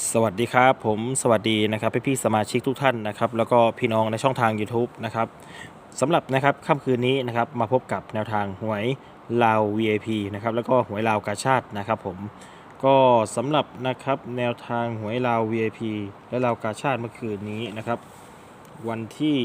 สวัสดีครับ ผมสวัสดีนะครับพี่พี่สมาชิกทุกท่านนะครับ แล้วก็พี่น้องในช่องทาง YouTube นะครับสำหรับนะครับค่ำคืนนี้นะครับมาพบกับแนวทางหวยลาว VIP นะครับแล้วก็หวยลาวกาชาตินะครับผมก็สำหรับนะครับแนวทางหวยลาว VIP และลาวกาชาติเมื่อคืนนี้นะครับ วันที่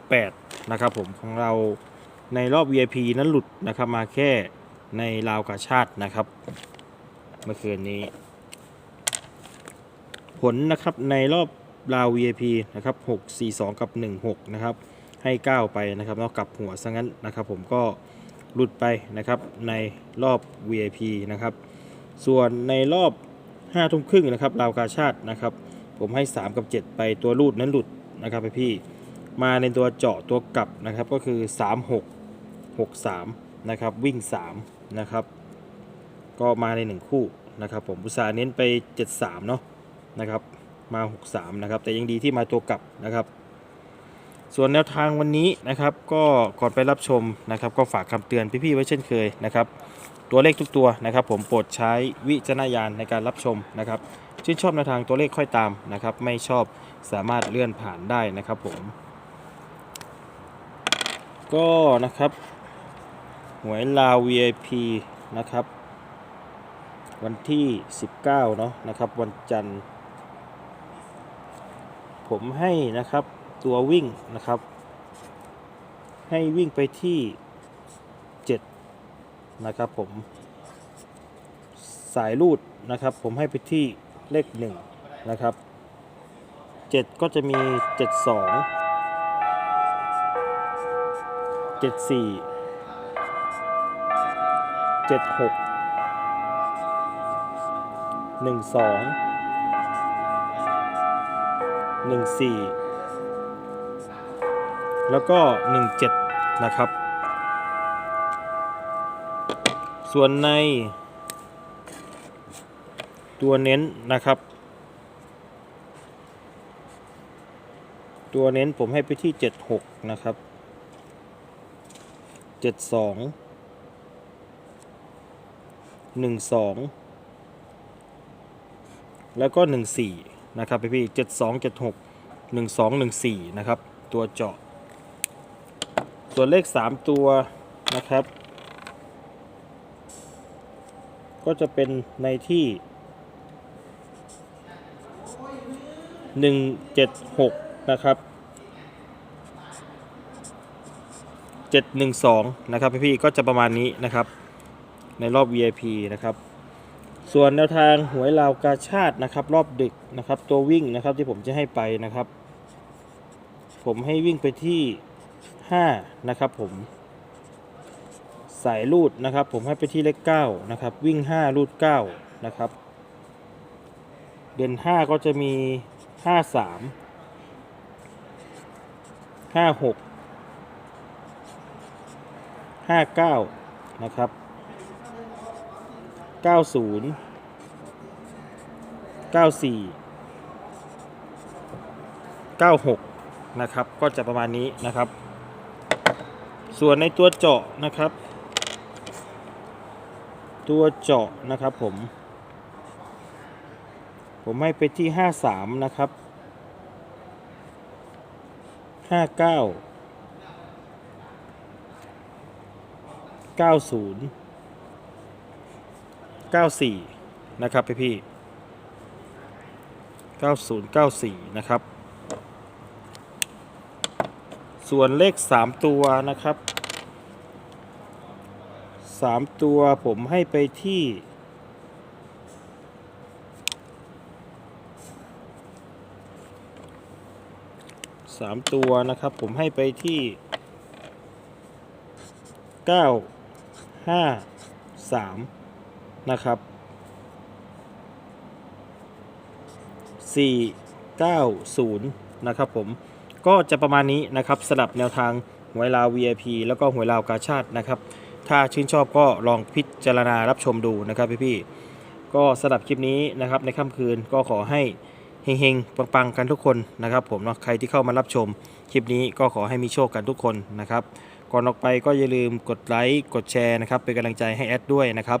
18นะครับผมของเราในรอบ VIP นั้นหลุดนะครับมาแค่ในลาวกาชาตินะครับ เมื่อคืนนี้ ผลนะครับในรอบราว VIP นะครับ6 4 2 กับ 16 นะครับ ให้ 9 ไปนะครับแล้วกลับหัวซะงั้นนะครับ ผมก็หลุดไปนะครับในรอบ VIP นะครับ ส่วนในรอบ5ทุ่มครึ่งนะครับราวกาชาตินะครับ ผมให้ 3 กับ 7 ไปตัวรูดนั้นหลุดนะครับพี่มาในตัวเจาะตัวกลับนะครับก็คือ 3 6 6 3นะครับวิ่ง 3 นะครับ ก็มาใน 1 คู่นะครับ ผมอุตสาห์เน้นไป 73 เนาะ นะครับมา 63 นะครับ แต่ยังดีที่มาตัวกลับนะครับ ส่วนแนวทางวันนี้นะครับ ก็ก่อนไปรับชมนะครับ ก็ฝากคำเตือนพี่ๆไว้เช่นเคยนะครับ ตัวเลขทุกตัวนะครับ ผมโปรดใช้วิจารณญาณในการรับชมนะครับชื่นชอบแนวทางตัวเลขค่อยตามนะครับ ไม่ชอบสามารถเลื่อนผ่านได้นะครับผม ก็นะครับหวยลาว VIP นะครับ วันที่ 19 เนาะนะครับ วันจันทร์ ผมให้นะครับตัววิ่งนะครับ ให้วิ่งไปที่ 7 นะครับผมสายรูดนะครับ ผมให้ไปที่เลข 1 นะครับ 7 ก็จะมี 72 74 76ห 14 แล้วก็ 17 นะครับ ส่วนในตัวเน้นนะครับ ตัวเน้นผมให้ไปที่ 76 นะครับ 72 12 แล้วก็ 14 นะครับพี่เจ็ดสองเจ็ดหกหนึ่งสองแล้วก็14นะครับพี่นะครับ ตัวเจาะ ส่วนเลข3ตัวนะครับ ก็จะเป็นในที่176นะครับ712 นะครับพี่พี่ก็จะประมาณนี้นะครับ ในรอบ VIP นะครับ ส่วนแนวทางหวยลาวกาชาตินะครับ รอบดึกนะครับ ตัววิ่งนะครับที่ผมจะให้ไปนะครับ ผมให้วิ่งไปที่5นะครับผมสายรูดนะครับ ผมให้ไปที่เลข9นะครับ วิ่ง 5 รูด9นะครับ เด่น 5 ก็จะมี 5 3 5 6 5 9 นะครับ 90 94 96นะครับ ก็จะประมาณนี้นะครับ ส่วนในตัวเจาะนะครับ ตัวเจาะนะครับผม ผมให้ไปที่53นะครับ59 90 94นะครับพี่พี่9094 นะครับ ส่วนเลข 3 ตัวนะครับ 3 ตัวผมให้ไปที่สามตัวนะครับผมให้ไปที่9 5 3 นะครับ490นะครับผมก็จะประมาณนี้นะครับสลับแนวทางหวยลาว VIP แล้วก็หวยลาวกาชาตินะครับ ถ้าชื่นชอบก็ลองพิจารณารับชมดูนะครับพี่ๆก็สลับคลิปนี้นะครับในค่ำคืนก็ขอให้เฮงๆ ปังๆ กันทุกคนนะครับ ผมเนาะใครที่เข้ามารับชม คลิปนี้ก็ขอให้มีโชคกันทุกคนนะครับ ก่อนออกไปก็อย่าลืมกดไลค์กดแชร์นะครับเป็นกำลังใจให้แอดด้วยนะครับ